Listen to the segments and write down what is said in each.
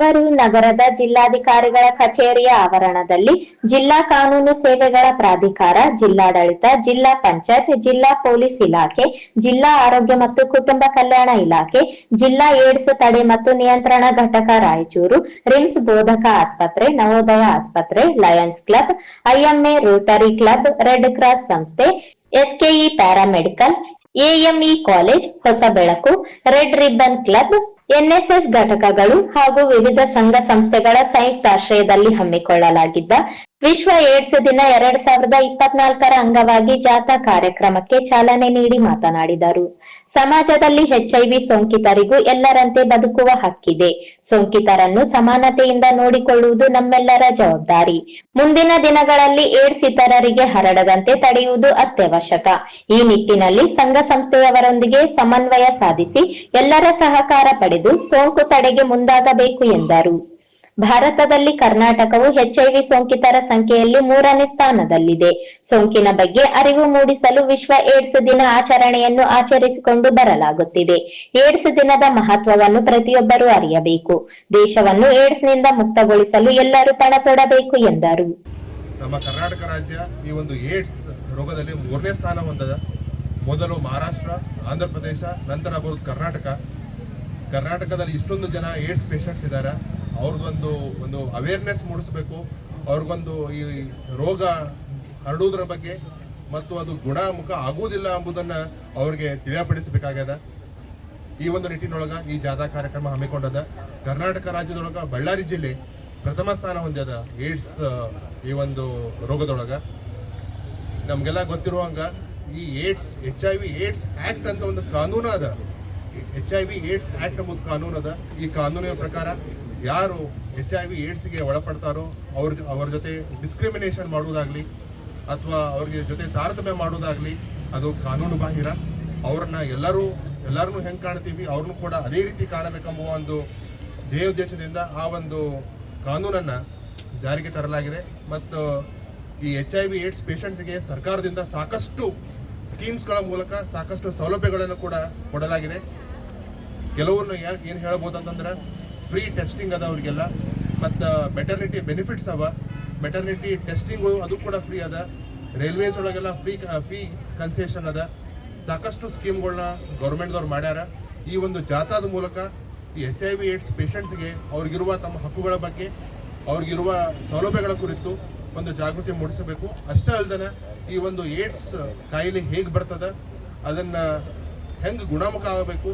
ಅವರು ನಗರದ ಜಿಲ್ಲಾಧಿಕಾರಿಗಳ ಕಚೇರಿಯ ಆವರಣದಲ್ಲಿ ಜಿಲ್ಲಾ ಕಾನೂನು ಸೇವೆಗಳ ಪ್ರಾಧಿಕಾರ, ಜಿಲ್ಲಾಡಳಿತ, ಜಿಲ್ಲಾ ಪಂಚಾಯತ್, ಜಿಲ್ಲಾ ಪೊಲೀಸ್ ಇಲಾಖೆ, ಜಿಲ್ಲಾ ಆರೋಗ್ಯ ಮತ್ತು ಕುಟುಂಬ ಕಲ್ಯಾಣ ಇಲಾಖೆ, ಜಿಲ್ಲಾ ಏಡ್ಸ್ ತಡೆ ಮತ್ತು ನಿಯಂತ್ರಣ ಘಟಕ ರಾಯಚೂರು, ರಿಮ್ಸ್ ಬೋಧಕ ಆಸ್ಪತ್ರೆ, ನವೋದಯ ಆಸ್ಪತ್ರೆ, Lions Club, IMA Rotary Club, Red Cross ಸಂಸ್ಥೆ, ಎಸ್ಕೆಇ ಪ್ಯಾರಾಮೆಡಿಕಲ್, ಎಎಂಇ ಕಾಲೇಜ್ ಹೊಸ ಬೆಳಕು ರೆಡ್ ರಿಬ್ಬನ್ ಕ್ಲಬ್ ಎನ್ಎಸ್ಎಸ್ ಘಟಕಗಳು ಹಾಗೂ ವಿವಿಧ ಸಂಘ ಸಂಸ್ಥೆಗಳ ಸಂಯುಕ್ತಾಶ್ರಯದಲ್ಲಿ ಹಮ್ಮಿಕೊಳ್ಳಲಾಗಿದ್ದ ವಿಶ್ವ ಏಡ್ಸ್ ದಿನ ಎರಡ್ ಸಾವಿರದ ಇಪ್ಪತ್ನಾಲ್ಕರ ಅಂಗವಾಗಿ ಜಾಥಾ ಕಾರ್ಯಕ್ರಮಕ್ಕೆ ಚಾಲನೆ ನೀಡಿ ಮಾತನಾಡಿದರು. ಸಮಾಜದಲ್ಲಿ ಎಚ್ಐವಿ ಸೋಂಕಿತರಿಗೂ ಎಲ್ಲರಂತೆ ಬದುಕುವ ಹಕ್ಕಿದೆ. ಸೋಂಕಿತರನ್ನು ಸಮಾನತೆಯಿಂದ ನೋಡಿಕೊಳ್ಳುವುದು ನಮ್ಮೆಲ್ಲರ ಜವಾಬ್ದಾರಿ. ಮುಂದಿನ ದಿನಗಳಲ್ಲಿ ಏಡ್ಸ್ ಇತರರಿಗೆ ಹರಡದಂತೆ ತಡೆಯುವುದು ಅತ್ಯವಶ್ಯಕ. ಈ ನಿಟ್ಟಿನಲ್ಲಿ ಸಂಘ ಸಂಸ್ಥೆಯವರೊಂದಿಗೆ ಸಮನ್ವಯ ಸಾಧಿಸಿ ಎಲ್ಲರ ಸಹಕಾರ ಪಡೆದು ಸೋಂಕು ತಡೆಗೆ ಮುಂದಾಗಬೇಕು ಎಂದರು. ಭಾರತದಲ್ಲಿ ಕರ್ನಾಟಕವು ಎಚ್ಐವಿ ಸೋಂಕಿತರ ಸಂಖ್ಯೆಯಲ್ಲಿ ಮೂರನೇ ಸ್ಥಾನದಲ್ಲಿದೆ. ಸೋಂಕಿನ ಬಗ್ಗೆ ಅರಿವು ಮೂಡಿಸಲು ವಿಶ್ವ ಏಡ್ಸ್ ದಿನ ಆಚರಣೆಯನ್ನು ಆಚರಿಸಿಕೊಂಡು ಬರಲಾಗುತ್ತಿದೆ. ಏಡ್ಸ್ ದಿನದ ಮಹತ್ವವನ್ನು ಪ್ರತಿಯೊಬ್ಬರೂ ಅರಿಯಬೇಕು. ದೇಶವನ್ನು ಏಡ್ಸ್ನಿಂದ ಮುಕ್ತಗೊಳಿಸಲು ಎಲ್ಲರೂ ಪಣ ತೊಡಬೇಕು ಎಂದರು. ನಮ್ಮ ಕರ್ನಾಟಕ ರಾಜ್ಯ ಈ ಒಂದು ಏಡ್ಸ್ ರೋಗದಲ್ಲಿ ಮೂರನೇ ಸ್ಥಾನ ಹೊಂದದ. ಮೊದಲು ಮಹಾರಾಷ್ಟ್ರ ಆಂಧ್ರ ಪ್ರದೇಶ ನಂತರ ಬರುವುದು ಕರ್ನಾಟಕ. ಕರ್ನಾಟಕದಲ್ಲಿ ಇಷ್ಟೊಂದು ಜನ ಏಡ್ಸ್ ಪೇಷಂಟ್ಸ್ ಇದ್ದಾರೆ. ಅವ್ರದ್ದೊಂದು ಒಂದು ಅವೇರ್ನೆಸ್ ಮೂಡಿಸ್ಬೇಕು. ಅವ್ರಿಗೊಂದು ಈ ರೋಗ ಹರಡುವುದರ ಬಗ್ಗೆ ಮತ್ತು ಅದು ಗುಣಮುಖ ಆಗುವುದಿಲ್ಲ ಎಂಬುದನ್ನು ಅವ್ರಿಗೆ ತಿಳಿಯಪಡಿಸಬೇಕಾಗ್ಯದ. ಈ ಒಂದು ನಿಟ್ಟಿನೊಳಗೆ ಈ ಜಾಥಾ ಕಾರ್ಯಕ್ರಮ ಹಮ್ಮಿಕೊಂಡದ ಕರ್ನಾಟಕ ರಾಜ್ಯದೊಳಗ ಬಳ್ಳಾರಿ ಜಿಲ್ಲೆ ಪ್ರಥಮ ಸ್ಥಾನ ಹೊಂದ್ಯದ ಏಡ್ಸ್ ಈ ಒಂದು ರೋಗದೊಳಗ. ನಮಗೆಲ್ಲ ಗೊತ್ತಿರುವಂಗ ಈ AIDS H I V AIDS act ಅಂತ ಒಂದು ಕಾನೂನು ಅದ. H I V AIDS act ಎಂಬುದು ಕಾನೂನು ಅದ. ಈ ಕಾನೂನಿನ ಪ್ರಕಾರ ಯಾರು ಎಚ್ ಐ ವಿ ಏಡ್ಸ್ಗೆ ಒಳಪಡ್ತಾರೋ ಅವ್ರ ಅವ್ರ ಜೊತೆ ಡಿಸ್ಕ್ರಿಮಿನೇಷನ್ ಮಾಡೋದಾಗಲಿ ಅಥವಾ ಅವ್ರಿಗೆ ಜೊತೆ ತಾರತಮ್ಯ ಮಾಡೋದಾಗಲಿ ಅದು ಕಾನೂನು ಬಾಹಿರ. ಅವ್ರನ್ನ ಎಲ್ಲರೂ, ಎಲ್ಲರನ್ನೂ ಹೆಂಗೆ ಕಾಣ್ತೀವಿ, ಅವ್ರನ್ನೂ ಕೂಡ ಅದೇ ರೀತಿ ಕಾಣಬೇಕೆಂಬುವ ಒಂದು ಧ್ಯೇಯೋದ್ದೇಶದಿಂದ ಆ ಒಂದು ಕಾನೂನನ್ನು ಜಾರಿಗೆ ತರಲಾಗಿದೆ. ಮತ್ತು ಈ ಎಚ್ ಐ ವಿ ಏಡ್ಸ್ ಪೇಷಂಟ್ಸ್ಗೆ ಸರ್ಕಾರದಿಂದ ಸಾಕಷ್ಟು ಸ್ಕೀಮ್ಸ್ಗಳ ಮೂಲಕ ಸಾಕಷ್ಟು ಸೌಲಭ್ಯಗಳನ್ನು ಕೂಡ ಕೊಡಲಾಗಿದೆ. ಕೆಲವನ್ನು ಏನು ಹೇಳ್ಬೋದು ಅಂತಂದ್ರೆ ಫ್ರೀ ಟೆಸ್ಟಿಂಗ್ ಅದ ಅವರಿಗೆಲ್ಲ. ಮತ್ತು ಮೆಟರ್ನಿಟಿ ಬೆನಿಫಿಟ್ಸ್ ಅವ. ಮೆಟರ್ನಿಟಿ ಟೆಸ್ಟಿಂಗು ಅದು ಕೂಡ ಫ್ರೀ ಅದ. ರೈಲ್ವೇಸ್ ಒಳಗೆಲ್ಲ ಫ್ರೀ ಫ್ರೀ ಕನ್ಸೆಷನ್ ಅದ. ಸಾಕಷ್ಟು ಸ್ಕೀಮ್ಗಳನ್ನ ಗೌರ್ಮೆಂಟ್ದವ್ರು ಮಾಡ್ಯಾರ. ಈ ಒಂದು ಜಾಥಾದ ಮೂಲಕ ಈ ಎಚ್ ಐ ವಿ ಏಡ್ಸ್ ಪೇಷಂಟ್ಸ್ಗೆ ಅವ್ರಿಗಿರುವ ತಮ್ಮ ಹಕ್ಕುಗಳ ಬಗ್ಗೆ, ಅವ್ರಿಗಿರುವ ಸೌಲಭ್ಯಗಳ ಕುರಿತು ಒಂದು ಜಾಗೃತಿ ಮೂಡಿಸಬೇಕು. ಅಷ್ಟೇ ಅಲ್ಲದೆ ಈ ಒಂದು ಏಡ್ಸ್ ಕಾಯಿಲೆ ಹೇಗೆ ಬರ್ತದೆ, ಅದನ್ನು ಹೆಂಗೆ ಗುಣಮುಖ ಆಗಬೇಕು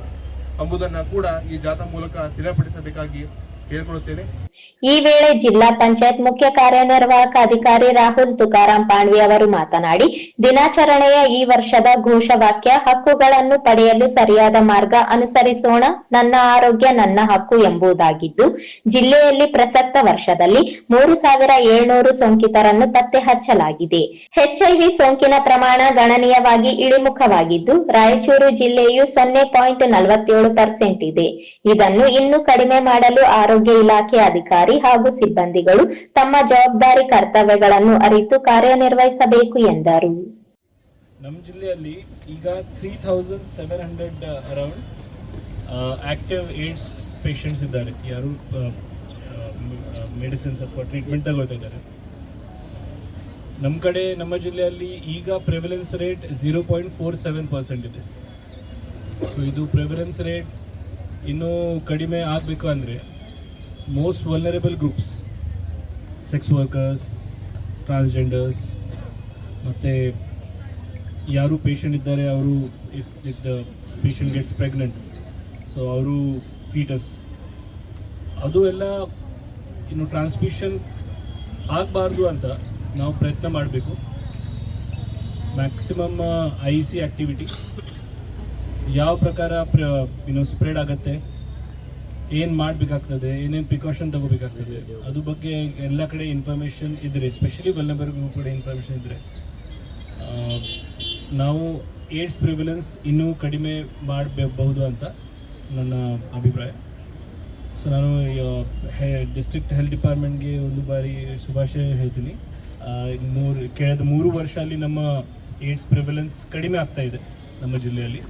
ಎಂಬುದನ್ನ ಕೂಡ ಈ ಜಾಥಾ ಮೂಲಕ ತಿಳಿಯಪಡಿಸಬೇಕಾಗಿ ಕೇಳಿಕೊಳ್ಳುತ್ತೇನೆ. ಈ ವೇಳೆ ಜಿಲ್ಲಾ ಪಂಚಾಯತ್ ಮುಖ್ಯ ಕಾರ್ಯನಿರ್ವಾಹಕ ಅಧಿಕಾರಿ ರಾಹುಲ್ ತುಕಾರಾಂ ಪಾಂಡ್ವಿ ಅವರು ಮಾತನಾಡಿ, ದಿನಾಚರಣೆಯ ಈ ವರ್ಷದ ಘೋಷವಾಕ್ಯ, ಹಕ್ಕುಗಳನ್ನು ಪಡೆಯಲು ಸರಿಯಾದ ಮಾರ್ಗ ಅನುಸರಿಸೋಣ, ನನ್ನ ಆರೋಗ್ಯ ನನ್ನ ಹಕ್ಕು ಎಂಬುದಾಗಿದ್ದು, ಜಿಲ್ಲೆಯಲ್ಲಿ ಪ್ರಸಕ್ತ ವರ್ಷದಲ್ಲಿ ಮೂರು ಸಾವಿರ ಏಳ್ನೂರು ಸೋಂಕಿತರನ್ನು ಪತ್ತೆ ಹಚ್ಚಲಾಗಿದೆ ಎಚ್ಐವಿ ಸೋಂಕಿನ ಪ್ರಮಾಣ ಗಣನೀಯವಾಗಿ ಇಳಿಮುಖವಾಗಿದ್ದು, ರಾಯಚೂರು ಜಿಲ್ಲೆಯು ಸೊನ್ನೆ ಪಾಯಿಂಟ್ ನಲವತ್ತೇಳು ಪರ್ಸೆಂಟ್ ಇದೆ. ಇದನ್ನು ಇನ್ನೂ ಕಡಿಮೆ ಮಾಡಲು ಆರೋಗ್ಯ ಇಲಾಖೆ ಅಧಿಕಾರಿ ಹಾಗೂ ಸಿಬ್ಬಂದಿಗಳು ತಮ್ಮ ಜವಾಬ್ದಾರಿ ಕರ್ತವ್ಯಗಳನ್ನು ಅರಿತು ಕಾರ್ಯನಿರ್ವಹಿಸಬೇಕು ಎಂದರು. ನಮ್ಮ ಜಿಲ್ಲೆಯಲ್ಲಿ ಈಗ three thousand seven hundred around active AIDS patients ಇದ್ದಾರೆ. ಯಾರು ಮೆಡಿಸಿನ್ಸ್ ಅಥವಾ ಟ್ರೀಟ್ಮೆಂಟ್ ತಗೋತಾ ಇದ್ದಾರೆ. ನಮ್ಮ ಕಡೆ, ನಮ್ಮ ಜಿಲ್ಲೆಯಲ್ಲಿ ಈಗ prevalence rate zero point four seven percent ಇದೆ. ಸೊ ಇದು ಪ್ರೆವಿಲೆನ್ಸ್ ರೇಟ್ ಇನ್ನೂ ಕಡಿಮೆ ಆಗಬೇಕು ಅಂದರೆ most vulnerable groups sex workers transgenders ಮತ್ತು ಯಾರು ಪೇಷಂಟ್ ಇದ್ದಾರೆ, ಅವರು if if the patient gets pregnant so ಅವರು ಫೀಟಸ್ ಅದು ಎಲ್ಲ ಇನ್ನು ಟ್ರಾನ್ಸ್ಮಿಷನ್ ಆಗಬಾರ್ದು ಅಂತ ನಾವು ಪ್ರಯತ್ನ ಮಾಡಬೇಕು. ಮ್ಯಾಕ್ಸಿಮಮ್ ಐ ಸಿ ಆ್ಯಕ್ಟಿವಿಟಿ ಯಾವ ಪ್ರಕಾರ, ಪ್ರ, ಇನ್ನು ಸ್ಪ್ರೆಡ್ ಆಗುತ್ತೆ ಏನು ಮಾಡಬೇಕಾಗ್ತದೆ, ಏನೇನು ಪ್ರಿಕಾಷನ್ ತಗೋಬೇಕಾಗ್ತದೆ ಅದ್ರ ಬಗ್ಗೆ ಎಲ್ಲ ಕಡೆ ಇನ್ಫಾರ್ಮೇಷನ್ ಇದ್ದರೆ ಎಸ್ಪೆಷಲಿ ವಲ್ನಬರ್ ಗ್ರೂಪ್ ಕಡೆ ಇನ್ಫಾರ್ಮೇಷನ್ ಇದ್ದರೆ ನಾವು ಏಡ್ಸ್ ಪ್ರಿವಿಲೆನ್ಸ್ ಇನ್ನೂ ಕಡಿಮೆ ಮಾಡಬಹುದು ಅಂತ ನನ್ನ ಅಭಿಪ್ರಾಯ. ಸೊ ನಾನು ಡಿಸ್ಟ್ರಿಕ್ಟ್ ಹೆಲ್ತ್ ಡಿಪಾರ್ಟ್ಮೆಂಟ್ಗೆ ಒಂದು ಬಾರಿ ಶುಭಾಶಯ ಹೇಳ್ತೀನಿ. ಮೂರು, ಕಳೆದ ಮೂರು ವರ್ಷ ಅಲ್ಲಿ ನಮ್ಮ ಏಡ್ಸ್ ಪ್ರಿವಿಲೆನ್ಸ್ ಕಡಿಮೆ ಆಗ್ತಾ ಇದೆ ನಮ್ಮ ಜಿಲ್ಲೆಯಲ್ಲಿ.